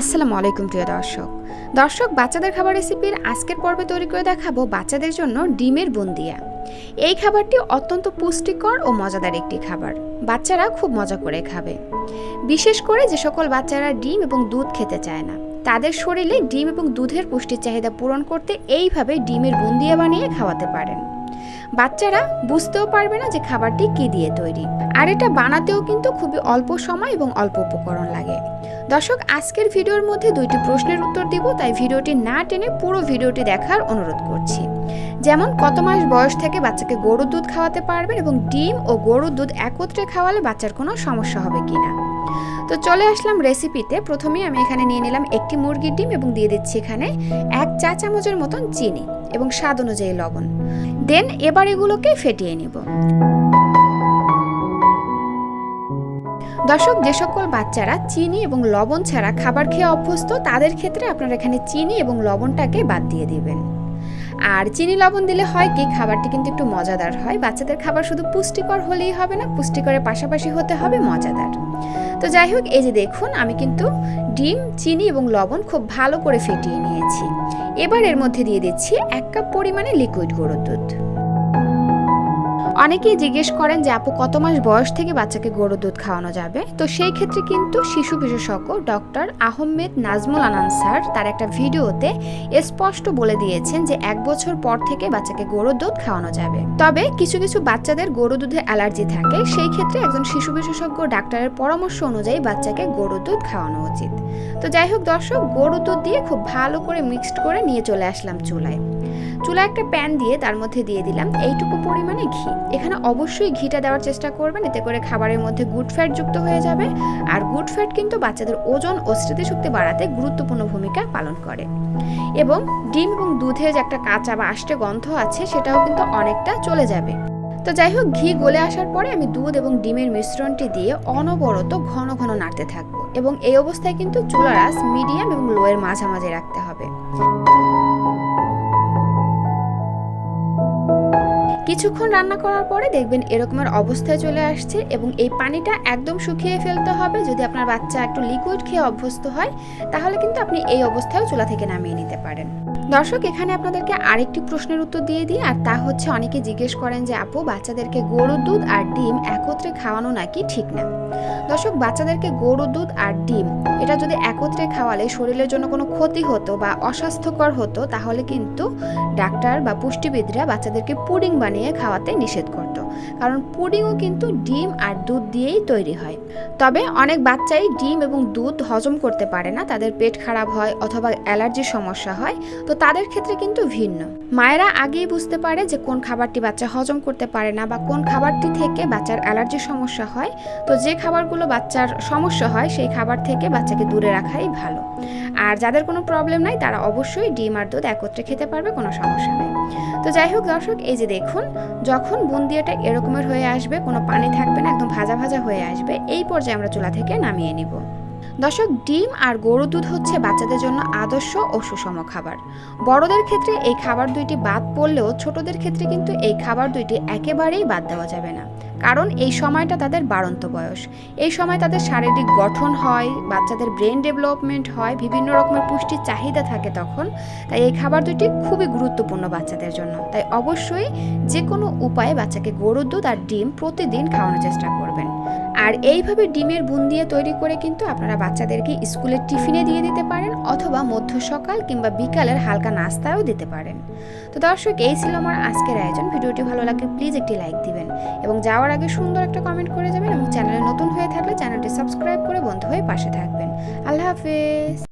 আসসালামু আলাইকুম, প্রিয় দর্শক। দর্শক, বাচ্চাদের খাবার রেসিপির আজকের পর্বে তৈরি করে দেখাবো বাচ্চাদের জন্য ডিমের বুন্দিয়া। এই খাবারটি অত্যন্ত পুষ্টিকর ও মজাদার একটি খাবার। বাচ্চারা খুব মজা করে খাবে। বিশেষ করে যে সকল বাচ্চারা ডিম এবং দুধ খেতে চায় না, তাদের শরীরে ডিম এবং দুধের পুষ্টির চাহিদা পূরণ করতে এইভাবে ডিমের বুন্দিয়া বানিয়ে খাওয়াতে পারেন। বাচ্চারা বুঝতেও পারবে না যে খাবারটি কি দিয়ে তৈরি। আর এটা বানাতেও কিন্তু খুবই অল্প সময় এবং অল্প উপকরণ লাগে। দর্শক, আজকের ভিডিওর মধ্যে দুইটি প্রশ্নের উত্তর দিব, তাই ভিডিওটি না টেনে পুরো ভিডিওটি দেখার অনুরোধ করছি। যেমন, কত মাস বয়স থেকে বাচ্চাকে গরুর দুধ খাওয়াতে পারবেন এবং ডিম ও গরুর দুধ একত্রে খাওয়ালে বাচ্চার কোনো সমস্যা হবে কিনা তো চলে আসলাম রেসিপিতে প্রথমেই আমি এখানে নিয়ে নিলাম একটি মুরগির ডিম এবং দিয়ে দিচ্ছি এখানে এক চা চামচের মতন চিনি এবং স্বাদ অনুযায়ী লবণ। দেন এবার এগুলোকে ফেটিয়ে নিব। দর্শক, যে সকল বাচ্চারা চিনি এবং লবণ ছাড়া খাবার খেয়ে অভ্যস্ত, তাদের ক্ষেত্রে আপনারা এখানে চিনি এবং লবণটাকে বাদ দিয়ে দিবেন। আর চিনি, লবণ দিলে হয় কি, খাবারটি কিন্তু একটু মজাদার হয়। বাচ্চাদের খাবার শুধু পুষ্টিকর হলেই হবে না, পুষ্টিকরের পাশাপাশি হতে হবে মজাদার। তো যাই হোক, এই যে দেখুন, আমি কিন্তু ডিম, চিনি এবং লবণ খুব ভালো করে ফেটিয়ে নিয়েছি। এবার এর মধ্যে দিয়ে দিচ্ছি এক কাপ পরিমাণে লিকুইড গরুর দুধ। অনেকেই জিজ্ঞেস করেন যে, আপু, কত মাস বয়স থেকে বাচ্চাকে গরুর দুধ খাওয়ানো যাবে? তো সেই ক্ষেত্রে কিন্তু শিশু বিশেষজ্ঞ ডক্টর আহমেদ নাজমুল আনান স্যার তার একটা ভিডিওতে স্পষ্ট বলে দিয়েছেন যে, এক বছর পর থেকে বাচ্চাকে গরুর দুধ খাওয়ানো যাবে। তবে কিছু কিছু বাচ্চাদের গরু দুধে অ্যালার্জি থাকে, সেই ক্ষেত্রে একজন শিশু বিশেষজ্ঞ ডাক্তারের পরামর্শ অনুযায়ী বাচ্চাকে গরুর দুধ খাওয়ানো উচিত। তো যাই হোক দর্শক গরু দুধ দিয়ে খুব ভালো করে মিক্সড করে নিয়ে চলে আসলাম চুলায়। চুলা একটা প্যান দিয়ে তার মধ্যে দিয়ে দিলাম এইটুকু পরিমাণে ঘি। এখানে অবশ্যই ঘিটা দেওয়ার চেষ্টা করবেন, এতে করে খাবারের মধ্যে গুড ফ্যাট যুক্ত হয়ে যাবে। আর গুড ফ্যাট কিন্তু বাচ্চাদের ওজন ও স্মৃতিশক্তি বাড়াতে গুরুত্বপূর্ণ ভূমিকা পালন করে। এবং ডিম এবং দুধের যে একটা কাঁচা বা আষ্টে গন্ধ আছে, সেটাও কিন্তু অনেকটা চলে যাবে। তো যাই হোক, ঘি গলে আসার পরে আমি দুধ এবং ডিমের মিশ্রণটি দিয়ে অনবরত ঘন ঘন নাড়তে থাকব। এবং এই অবস্থায় কিন্তু চুলার আঁচ মিডিয়াম এবং লোয়ের মাঝামাঝি রাখতে হবে। কিছুক্ষণ রান্না করার পরে দেখবেন এরকমের অবস্থায় চলে আসছে এবং এই পানিটা একদম শুকিয়ে ফেলতে হবে। যদি আপনার বাচ্চা একটু লিকুইড খেয়ে অভ্যস্ত হয়, তাহলে কিন্তু আপনি এই অবস্থায় চুলা থেকে নামিয়ে নিতে পারেন। দর্শক, এখানে আপনাদেরকে আরেকটি প্রশ্নের উত্তর দিয়ে দিই, আর তা হচ্ছে অনেকে জিজ্ঞেস করেন যে, আপু, বাচ্চাদেরকে গরুর দুধ আর ডিম একত্রে খাওয়ানো নাকি ঠিক না? দর্শক, বাচ্চাদেরকে গরুর দুধ আর ডিম, এটা যদি একত্রে খাওয়ালে শরীরের জন্য কোনো ক্ষতি হতো বা অস্বাস্থ্যকর হতো, তাহলে কিন্তু ডাক্তার বা পুষ্টিবিদরা বাচ্চাদেরকে পুডিং বানিয়ে খাওয়াতে নিষেধ করত। কারণ পুডিংও কিন্তু ডিম আর দুধ দিয়েই তৈরি হয়। তবে অনেক বাচ্চাই ডিম এবং দুধ হজম করতে পারে না, তাদের পেট খারাপ হয় অথবা অ্যালার্জির সমস্যা হয়, তো তাদের ক্ষেত্রে কিন্তু ভিন্ন। মায়েরা আগেই বুঝতে পারে যে কোন খাবারটি বাচ্চা হজম করতে পারে না বা কোন খাবারটি থেকে বাচ্চার অ্যালার্জির সমস্যা হয়, তো যে খাবারগুলো বাচ্চার সমস্যা হয়, সেই খাবার থেকে বাচ্চাকে দূরে রাখাই ভালো। আর যাদের কোনো প্রবলেম নাই, তারা অবশ্যই ডিম আর দুধ একত্রে খেতে পারবে, কোনো সমস্যা নেই। তো যাই হোক দর্শক, এই যে দেখুন, যখন বুন্দিয়াটা এরকমের হয়ে আসবে, কোনো পানি থাকবে না, একদম ভাজা ভাজা হয়ে আসবে, এই পর্যায়ে আমরা চুলা থেকে নামিয়ে নিব। দর্শক, ডিম আর গরু দুধ হচ্ছে বাচ্চাদের জন্য আদর্শ ও সুষম খাবার। বড়দের ক্ষেত্রে এই খাবার দুইটি বাদ পড়লেও ছোটদের ক্ষেত্রে কিন্তু এই খাবার দুইটি একেবারেই বাদ দেওয়া যাবে না। কারণ এই সময়টা তাদের বাড়ন্ত বয়স। এই সময় তাদের শারীরিক গঠন হয়, বাচ্চাদের ব্রেন ডেভেলপমেন্ট হয়, বিভিন্ন রকমের পুষ্টির চাহিদা থাকে তখন। তাই এই খাবার দুটি খুবই গুরুত্বপূর্ণ বাচ্চাদের জন্য। তাই অবশ্যই যে কোনো উপায়ে বাচ্চাকে গরুর দুধ আর ডিম প্রতিদিন খাওয়ানোর চেষ্টা করবেন। আর এইভাবে ডিমের বুন দিয়ে তৈরি করে কিন্তু আপনারা বাচ্চাদেরকে স্কুলের টিফিনে দিয়ে দিতে পারেন অথবা মধ্য সকাল কিংবা বিকালের হালকা নাস্তাও দিতে পারেন। তো দর্শক, এই ছিল আমার আজকের আয়োজন। ভিডিওটি ভালো লাগলে প্লিজ একটি লাইক দিবেন। এবং যাওয়ার আগে সুন্দর একটা কমেন্ট করে যাবেন এবং চ্যানেলে নতুন হয়ে থাকলে চ্যানেলটি সাবস্ক্রাইব করে বন্ধু হয়ে পাশে থাকবেন। আল্লাহ হাফেজ।